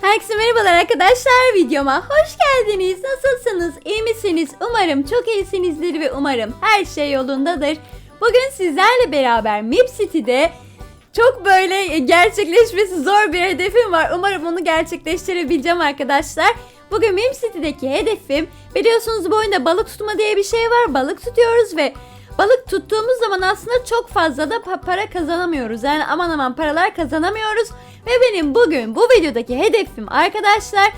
Herkese merhabalar arkadaşlar videoma hoş geldiniz. Nasılsınız? İyi misiniz? Umarım çok iyisinizdir ve umarım her şey yolundadır. Bugün sizlerle beraber Mip City'de çok böyle gerçekleşmesi zor bir hedefim var. Umarım onu gerçekleştirebileceğim arkadaşlar. Bugün Mim City'deki hedefim biliyorsunuz bu oyunda balık tutma diye bir şey var. Balık tutuyoruz ve balık tuttuğumuz zaman aslında çok fazla da pa- para kazanamıyoruz. Yani aman aman paralar kazanamıyoruz. Ve benim bugün bu videodaki hedefim arkadaşlar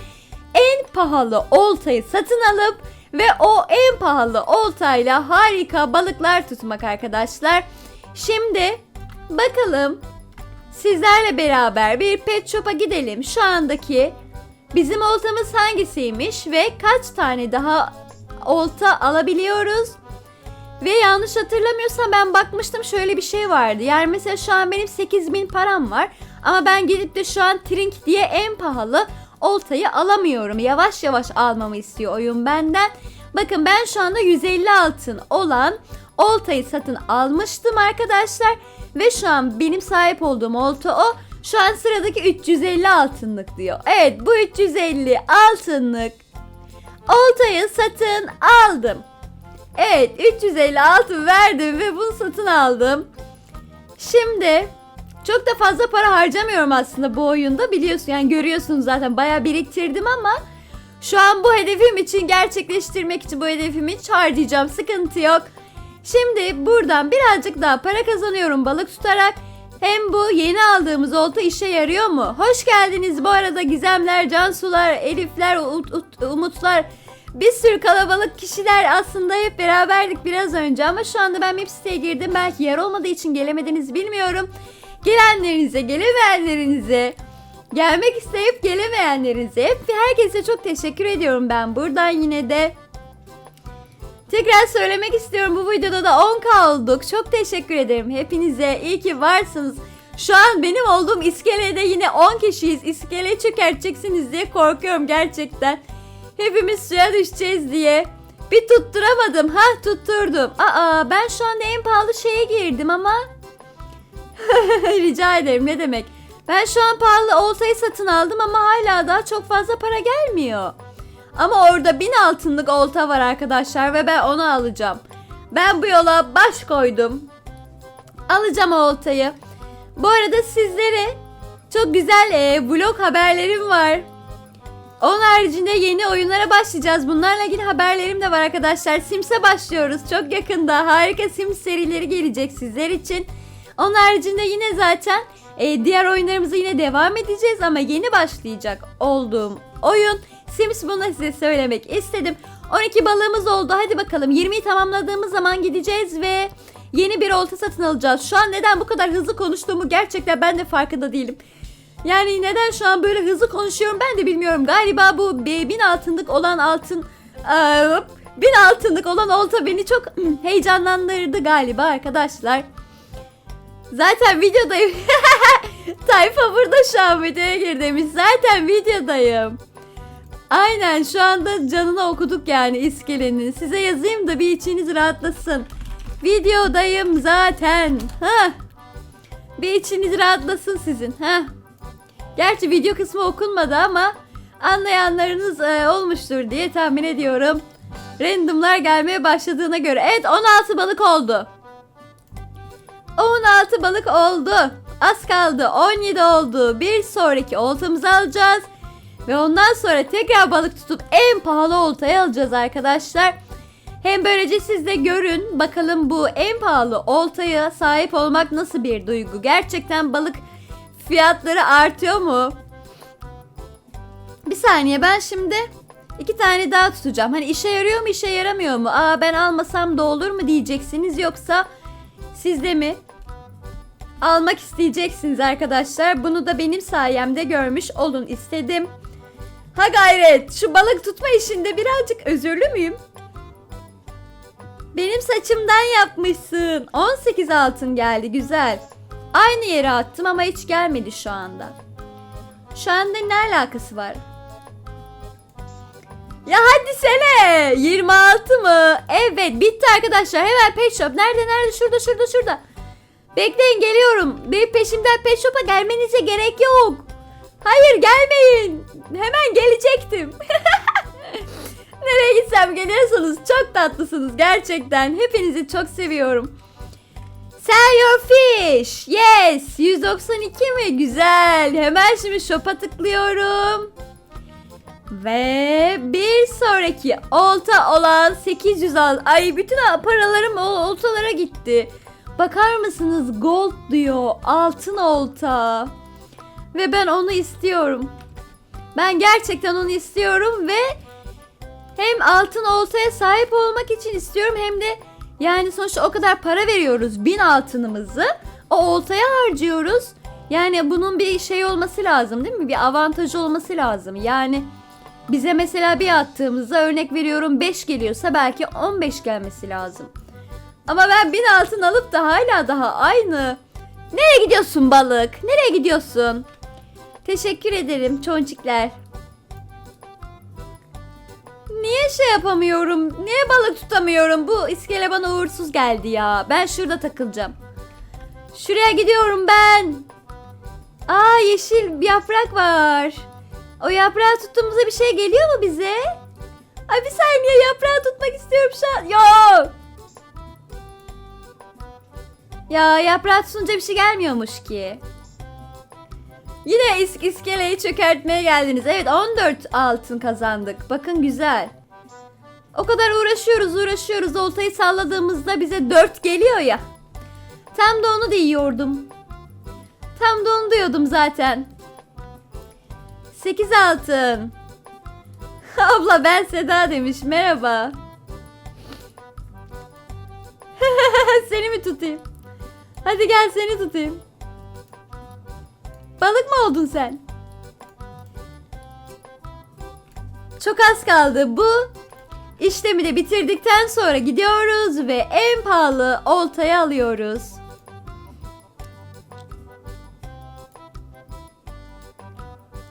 en pahalı oltayı satın alıp ve o en pahalı oltayla harika balıklar tutmak arkadaşlar. Şimdi bakalım sizlerle beraber bir pet shop'a gidelim. Şu andaki bizim oltamız hangisiymiş ve kaç tane daha olta alabiliyoruz? Ve yanlış hatırlamıyorsam ben bakmıştım şöyle bir şey vardı. Yani mesela şu an benim 8000 param var. Ama ben gidip de şu an Trink diye en pahalı oltayı alamıyorum. Yavaş yavaş almamı istiyor oyun benden. Bakın ben şu anda 150 altın olan oltayı satın almıştım arkadaşlar. Ve şu an benim sahip olduğum olta o. Şu an sıradaki 350 altınlık diyor. Evet bu 350 altınlık oltayı satın aldım. Evet 350 altın verdim ve bunu satın aldım. Şimdi çok da fazla para harcamıyorum aslında bu oyunda biliyorsun yani görüyorsunuz zaten bayağı biriktirdim ama şu an bu hedefim için gerçekleştirmek için bu hedefimi hiç harcayacağım sıkıntı yok. Şimdi buradan birazcık daha para kazanıyorum balık tutarak. Hem bu yeni aldığımız olta işe yarıyor mu? Hoş geldiniz bu arada Gizemler, Cansular, Elifler, Ut- Ut- Umutlar. Bir sürü kalabalık kişiler aslında hep beraberdik biraz önce ama şu anda ben Map siteye girdim. Belki yer olmadığı için gelemediniz bilmiyorum. Gelenlerinize, gelemeyenlerinize, gelmek isteyip gelemeyenlerinize hep herkese çok teşekkür ediyorum ben buradan yine de. Tekrar söylemek istiyorum bu videoda da 10k olduk. Çok teşekkür ederim hepinize. İyi ki varsınız. Şu an benim olduğum iskelede yine 10 kişiyiz. İskele çökerteceksiniz diye korkuyorum gerçekten. Hepimiz suya düşeceğiz diye. Bir tutturamadım. Ha tutturdum. Aa ben şu anda en pahalı şeye girdim ama. Rica ederim ne demek. Ben şu an pahalı oltayı satın aldım ama hala daha çok fazla para gelmiyor. Ama orada bin altınlık olta var arkadaşlar ve ben onu alacağım. Ben bu yola baş koydum. Alacağım oltayı. Bu arada sizlere çok güzel e, vlog haberlerim var. Onun haricinde yeni oyunlara başlayacağız. Bunlarla ilgili haberlerim de var arkadaşlar. Sims'e başlıyoruz. Çok yakında harika Sims serileri gelecek sizler için. Onun haricinde yine zaten e, diğer oyunlarımıza yine devam edeceğiz ama yeni başlayacak olduğum oyun Sims bunu size söylemek istedim. 12 balığımız oldu. Hadi bakalım 20'yi tamamladığımız zaman gideceğiz ve yeni bir olta satın alacağız. Şu an neden bu kadar hızlı konuştuğumu gerçekten ben de farkında değilim. Yani neden şu an böyle hızlı konuşuyorum ben de bilmiyorum. Galiba bu bin altınlık olan altın bin altınlık olan olta beni çok heyecanlandırdı galiba arkadaşlar. Zaten videodayım. Tayfa burada şu an videoya gir demiş. Zaten videodayım. Aynen şu anda canına okuduk yani iskelenin. Size yazayım da bir içiniz rahatlasın. Videodayım zaten. Ha. Bir içiniz rahatlasın sizin. Ha. Gerçi video kısmı okunmadı ama anlayanlarınız e, olmuştur diye tahmin ediyorum. Randomlar gelmeye başladığına göre. Evet 16 balık oldu. 16 balık oldu. Az kaldı 17 oldu. Bir sonraki oltamızı alacağız. Ve ondan sonra tekrar balık tutup en pahalı oltayı alacağız arkadaşlar. Hem böylece siz de görün bakalım bu en pahalı oltaya sahip olmak nasıl bir duygu. Gerçekten balık fiyatları artıyor mu? Bir saniye ben şimdi iki tane daha tutacağım. Hani işe yarıyor mu işe yaramıyor mu? Aa ben almasam da olur mu diyeceksiniz yoksa siz de mi? Almak isteyeceksiniz arkadaşlar. Bunu da benim sayemde görmüş olun istedim. Ha gayret şu balık tutma işinde birazcık özürlü müyüm? Benim saçımdan yapmışsın. 18 altın geldi güzel. Aynı yere attım ama hiç gelmedi şu anda. Şu anda ne alakası var? Ya hadi sene. 26 mı? Evet bitti arkadaşlar. Hemen pet shop. Nerede nerede? Şurada şurada şurada. Bekleyin geliyorum. Benim peşimden pet shop'a gelmenize gerek yok. Hayır gelmeyin. Hemen gelecektim. Nereye gitsem geliyorsunuz. Çok tatlısınız gerçekten. Hepinizi çok seviyorum. Sell your fish. Yes. 192 mi? Güzel. Hemen şimdi shop'a tıklıyorum. Ve bir sonraki olta olan 800 al. Ay bütün paralarım o oltalara gitti. Bakar mısınız gold diyor. Altın olta. Ve ben onu istiyorum. Ben gerçekten onu istiyorum ve hem altın oltaya sahip olmak için istiyorum hem de yani sonuçta o kadar para veriyoruz. Bin altınımızı o oltaya harcıyoruz. Yani bunun bir şey olması lazım değil mi? Bir avantajı olması lazım. Yani bize mesela bir attığımızda örnek veriyorum 5 geliyorsa belki 15 gelmesi lazım. Ama ben bin altın alıp da hala daha aynı. Nereye gidiyorsun balık? Nereye gidiyorsun? Teşekkür ederim çonçikler. Niye şey yapamıyorum? Niye balık tutamıyorum? Bu iskele bana uğursuz geldi ya. Ben şurada takılacağım. Şuraya gidiyorum ben. Aa yeşil bir yaprak var. O yaprağı tuttuğumuzda bir şey geliyor mu bize? Ay bir saniye yaprağı tutmak istiyorum şu an. Yo! Ya yaprağı tutunca bir şey gelmiyormuş ki. Yine is iskeleyi çökertmeye geldiniz. Evet 14 altın kazandık. Bakın güzel. O kadar uğraşıyoruz uğraşıyoruz. Oltayı salladığımızda bize 4 geliyor ya. Tam da onu diyordum. Tam da onu diyordum zaten. 8 altın. Abla ben Seda demiş. Merhaba. seni mi tutayım? Hadi gel seni tutayım. Balık mı oldun sen? Çok az kaldı. Bu işlemi de bitirdikten sonra gidiyoruz ve en pahalı oltayı alıyoruz.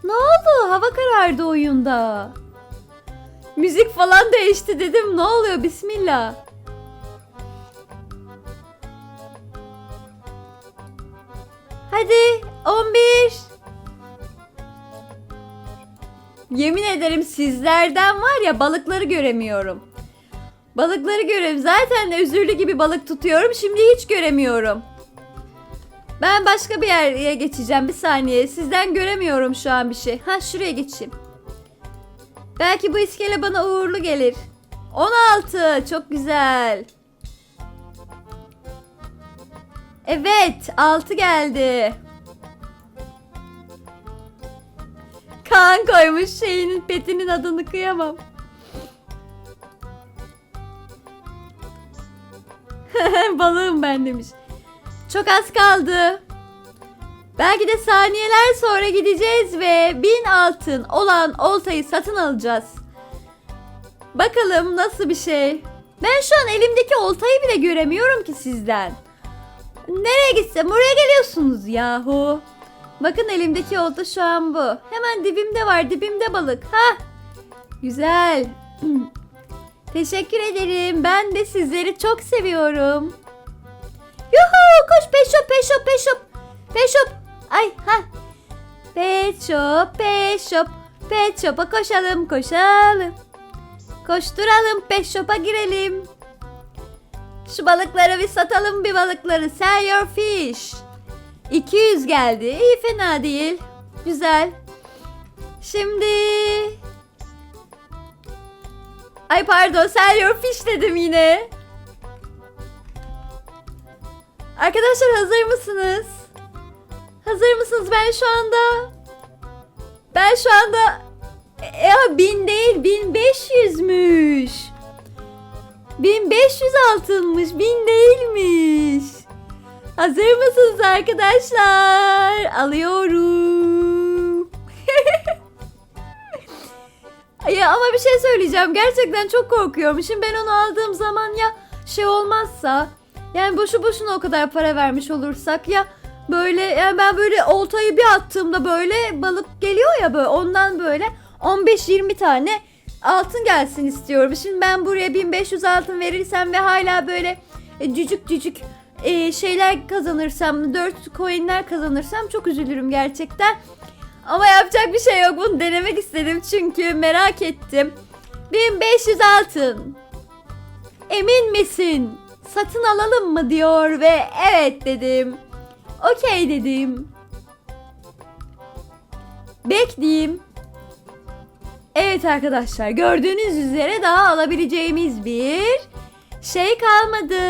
Ne oldu? Hava karardı oyunda. Müzik falan değişti dedim. Ne oluyor? Bismillah. Hadi 11. Yemin ederim sizlerden var ya balıkları göremiyorum. Balıkları görüyorum. Zaten özürlü gibi balık tutuyorum. Şimdi hiç göremiyorum. Ben başka bir yere geçeceğim. Bir saniye. Sizden göremiyorum şu an bir şey. Ha şuraya geçeyim. Belki bu iskele bana uğurlu gelir. 16. Çok güzel. Evet, 6 geldi. Kaan koymuş şeyinin petinin adını kıyamam. Balığım ben demiş. Çok az kaldı. Belki de saniyeler sonra gideceğiz ve bin altın olan oltayı satın alacağız. Bakalım nasıl bir şey. Ben şu an elimdeki oltayı bile göremiyorum ki sizden. Nereye gitsem oraya geliyorsunuz yahu. Bakın elimdeki olta şu an bu. Hemen dibimde var dibimde balık. Ha, Güzel. Teşekkür ederim. Ben de sizleri çok seviyorum. Yuhu koş peşop peşop peşop. Peşop. Ay ha. Peşop peşop. Peşopa koşalım koşalım. Koşturalım peşopa girelim. Şu balıkları bir satalım bir balıkları. Sell your fish. 200 geldi. İyi fena değil. Güzel. Şimdi... Ay pardon sell your fish dedim yine. Arkadaşlar hazır mısınız? Hazır mısınız? Ben şu anda... Ben şu anda... E, Ya bin değil 1500'müş. 1500 altınmış, 1000 değilmiş. Hazır mısınız arkadaşlar? Alıyorum. ya ama bir şey söyleyeceğim. Gerçekten çok korkuyorum. Şimdi ben onu aldığım zaman ya şey olmazsa yani boşu boşuna o kadar para vermiş olursak ya böyle yani ben böyle oltayı bir attığımda böyle balık geliyor ya böyle ondan böyle 15-20 tane altın gelsin istiyorum. Şimdi ben buraya 1500 altın verirsem ve hala böyle e, cücük cücük e, şeyler kazanırsam, 4 coinler kazanırsam çok üzülürüm gerçekten. Ama yapacak bir şey yok. Bunu denemek istedim çünkü merak ettim. 1500 altın. Emin misin? Satın alalım mı diyor ve evet dedim. Okey dedim. Bekleyeyim. Evet arkadaşlar gördüğünüz üzere daha alabileceğimiz bir şey kalmadı.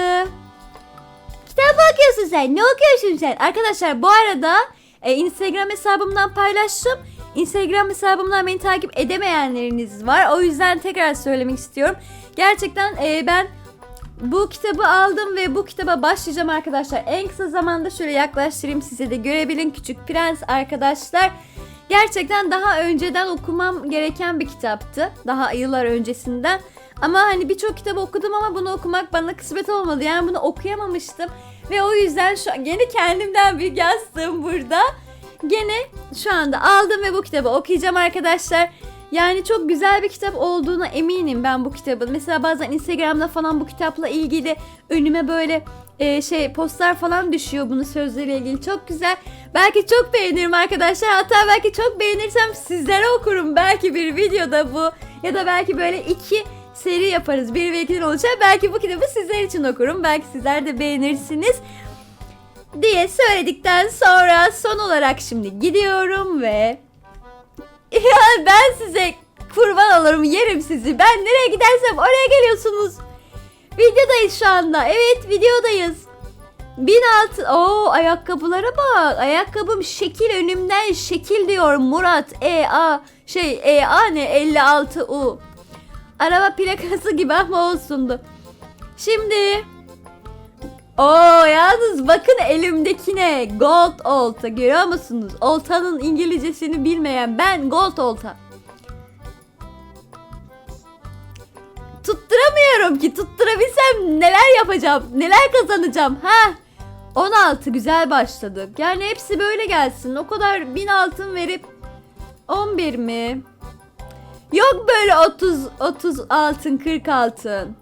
Kitap okuyorsun sen? Ne okuyorsun sen? Arkadaşlar bu arada e, Instagram hesabımdan paylaştım. Instagram hesabımdan beni takip edemeyenleriniz var. O yüzden tekrar söylemek istiyorum. Gerçekten e, ben bu kitabı aldım ve bu kitaba başlayacağım arkadaşlar. En kısa zamanda şöyle yaklaştırayım size de görebilin Küçük Prens arkadaşlar. Gerçekten daha önceden okumam gereken bir kitaptı. Daha yıllar öncesinden. Ama hani birçok kitap okudum ama bunu okumak bana kısmet olmadı. Yani bunu okuyamamıştım. Ve o yüzden şu gene kendimden bir yastığım burada. Gene şu anda aldım ve bu kitabı okuyacağım arkadaşlar. Yani çok güzel bir kitap olduğuna eminim ben bu kitabın. Mesela bazen Instagram'da falan bu kitapla ilgili önüme böyle e, şey postlar falan düşüyor bunu sözleriyle ilgili. Çok güzel. Belki çok beğenirim arkadaşlar. Hatta belki çok beğenirsem sizlere okurum. Belki bir videoda bu ya da belki böyle iki seri yaparız. Bir ve ikiden olacak. Belki bu kitabı sizler için okurum. Belki sizler de beğenirsiniz diye söyledikten sonra son olarak şimdi gidiyorum ve ya ben size kurban olurum yerim sizi. Ben nereye gidersem oraya geliyorsunuz. Videodayız şu anda. Evet videodayız. 1006 Oo ayakkabılara bak. Ayakkabım şekil önümden şekil diyor Murat. E A şey E A ne 56 U. Araba plakası gibi ama olsundu. Şimdi Oo yalnız bakın elimdekine gold olta görüyor musunuz? Oltanın İngilizcesini bilmeyen ben gold olta. Tutturamıyorum ki tutturabilsem neler yapacağım neler kazanacağım ha 16 güzel başladık yani hepsi böyle gelsin o kadar 1000 altın verip 11 mi yok böyle 30 30 altın 40 altın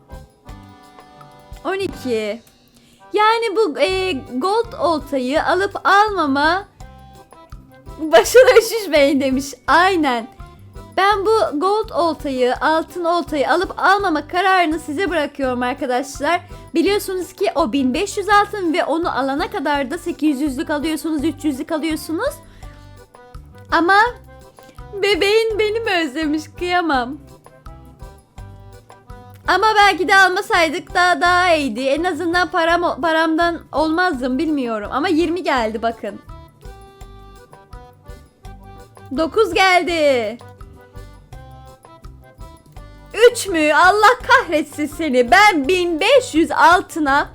12 yani bu e, gold oltayı alıp almama başına üşüşmeyin demiş. Aynen. Ben bu gold oltayı, altın oltayı alıp almama kararını size bırakıyorum arkadaşlar. Biliyorsunuz ki o 1500 altın ve onu alana kadar da 800'lük alıyorsunuz, 300'lük alıyorsunuz. Ama bebeğin beni mi özlemiş kıyamam. Ama belki de almasaydık daha daha iyiydi. En azından param paramdan olmazdım bilmiyorum. Ama 20 geldi bakın. 9 geldi. 3 mü? Allah kahretsin seni. Ben 1500 altına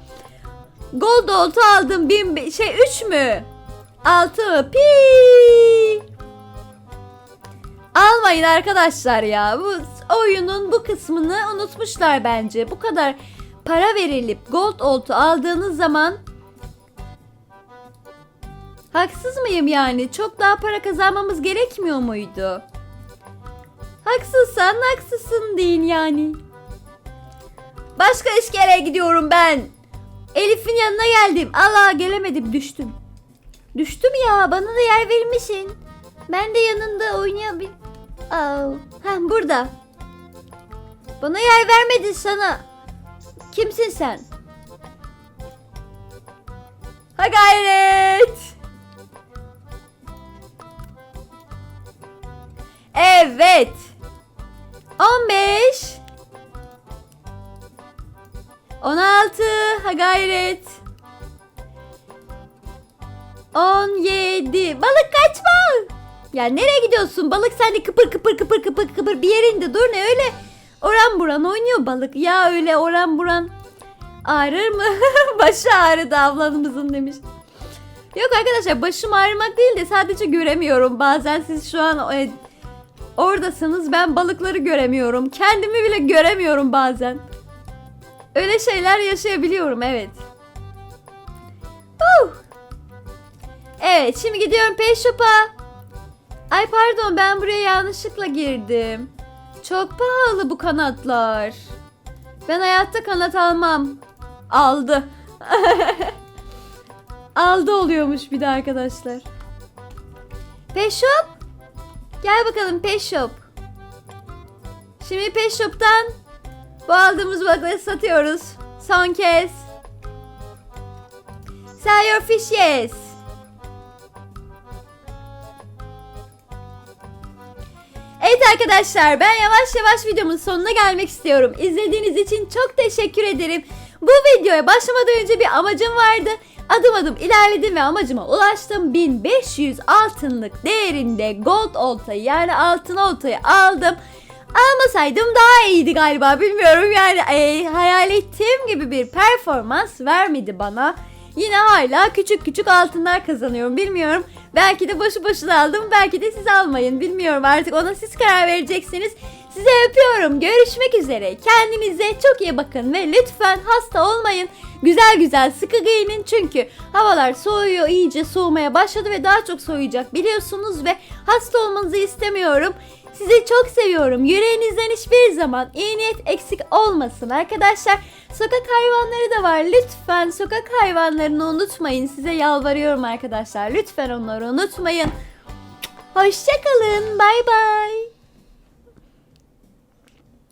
gold olta aldım. 1000 şey 3 mü? 6 mı? Pi. Almayın arkadaşlar ya. Bu oyunun bu kısmını unutmuşlar bence. Bu kadar para verilip gold oltu aldığınız zaman haksız mıyım yani? Çok daha para kazanmamız gerekmiyor muydu? Haksızsan haksızsın deyin yani. Başka işgere gidiyorum ben. Elif'in yanına geldim. Allah gelemedim düştüm. Düştüm ya bana da yer vermişsin. Ben de yanında oynayabil... Aa, ha burada. Bana yer vermedin sana. Kimsin sen? Ha gayret. Evet. 15 16 ha gayret. 17 Balık kaçma. Ya nereye gidiyorsun? Balık sen de kıpır kıpır kıpır kıpır kıpır bir yerinde dur ne öyle oran buran oynuyor balık. Ya öyle oran buran ağrır mı? Başı ağrıdı ablamızın demiş. Yok arkadaşlar başım ağrımak değil de sadece göremiyorum. Bazen siz şu an e, oradasınız ben balıkları göremiyorum. Kendimi bile göremiyorum bazen. Öyle şeyler yaşayabiliyorum evet. Huh. Evet şimdi gidiyorum Pet. Ay pardon ben buraya yanlışlıkla girdim. Çok pahalı bu kanatlar. Ben hayatta kanat almam. Aldı. Aldı oluyormuş bir de arkadaşlar. Pet Shop? Gel bakalım Pet Shop. Şimdi Pet Shop'tan bu aldığımız balıkları satıyoruz. Son kez. Sell your fish yes. Evet arkadaşlar ben yavaş yavaş videomun sonuna gelmek istiyorum. İzlediğiniz için çok teşekkür ederim. Bu videoya başlamadan önce bir amacım vardı. Adım adım ilerledim ve amacıma ulaştım. 1500 altınlık değerinde gold oltayı yani altın oltayı aldım. Almasaydım daha iyiydi galiba bilmiyorum yani e, hayal ettiğim gibi bir performans vermedi bana. Yine hala küçük küçük altınlar kazanıyorum bilmiyorum. Belki de boşu boşuna aldım belki de siz almayın bilmiyorum artık ona siz karar vereceksiniz. Size öpüyorum görüşmek üzere kendinize çok iyi bakın ve lütfen hasta olmayın. Güzel güzel sıkı giyinin çünkü havalar soğuyor iyice soğumaya başladı ve daha çok soğuyacak biliyorsunuz ve hasta olmanızı istemiyorum. Sizi çok seviyorum. Yüreğinizden hiçbir zaman iyi niyet eksik olmasın arkadaşlar. Sokak hayvanları da var. Lütfen sokak hayvanlarını unutmayın. Size yalvarıyorum arkadaşlar. Lütfen onları unutmayın. Hoşçakalın. Bay bay.